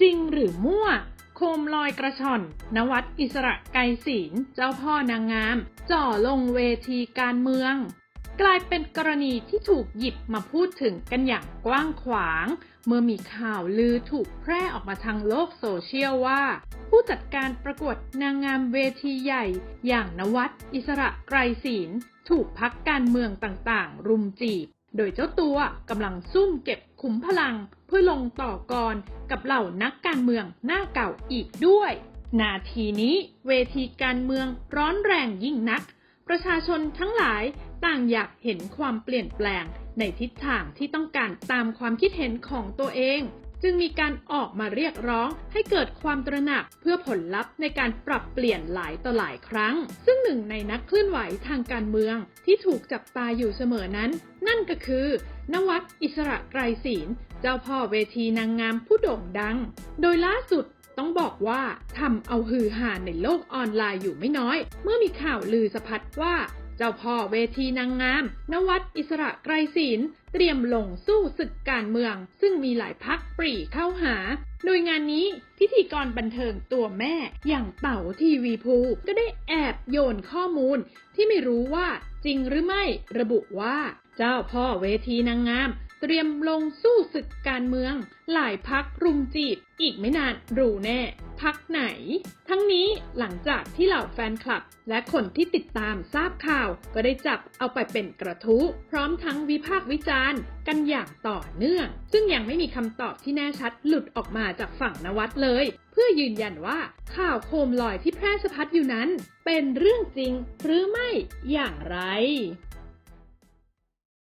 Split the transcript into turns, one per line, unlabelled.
จริงหรือมั่ว โคมลอยกระชอน นวัดอิสระไกรศิลเจ้าพ่อนางงาม จ่อลงเวทีการเมือง กลายเป็นกรณีที่ถูกหยิบมาพูดถึงกันอย่างกว้างขวาง เมื่อมีข่าวลือถูกแพร่ออกมาทางโลกโซเชียลว่า ผู้จัดการประกวดนางงามเวทีใหญ่ อย่างนวัดอิสระไกรศิลถูกพักการเมืองต่างๆ รุมจีบ โดยเจ้าตัวกำลังซุ่มเก็บขุมพลังเพื่อลงต่อกรกับเหล่านักการเมืองหน้าเก่าอีกด้วย นาทีนี้เวทีการเมืองร้อนแรงยิ่งนัก ประชาชนทั้งหลายต่างอยากเห็นความเปลี่ยนแปลงในทิศทางที่ต้องการตามความคิดเห็นของตัวเอง จึงมีการออกมาเรียกร้องให้เกิดความตระหนักเพื่อผลลัพธ์ในการปรับเปลี่ยนหลายต่อหลายครั้ง ซึ่งหนึ่งในนักเคลื่อนไหวทางการเมืองที่ถูกจับตาอยู่เสมอนั้น นั่นก็คือ นวัดอิสระไกรศิลเจ้าพ่อเวทีนางงามผู้โด่งดัง โดยล่าสุดต้องบอกว่าทำเอาฮือฮาในโลกออนไลน์อยู่ไม่น้อย เมื่อมีข่าวลือสะพัดว่า เจ้าพ่อเวทีนางงาม นวัดอิสระไกรศิลเตรียมลงสู้ศึกการเมือง ซึ่งมีหลายพักปรีเข้าหา โดยงานนี้พิธีกรบันเทิงตัวแม่ อย่างเต๋าทีวีภู ก็ได้แอบโยนข้อมูล ที่ไม่รู้ว่าจริงหรือไม่ระบุว่า เจ้าพ่อเวทีนางงาม เตรียมลงสู้ศึกการเมือง หลายพักรุมจีบ อีกไม่นานรู้แน่ พักไหน ทั้งนี้หลังจากที่เหล่าแฟนคลับ และคนที่ติดตามทราบข่าว ก็ได้จับเอาไปเป็นกระทู้พร้อมทั้งวิพากษ์วิจารณ์กันอย่างต่อเนื่อง ซึ่งยังไม่มีคำตอบที่แน่ชัดหลุดออกมาจากฝั่งนวัดเลย เพื่อยืนยันว่าข่าวโคมลอยที่แพร่สะพัดอยู่นั้น เป็นเรื่องจริงหรือไม่อย่างไร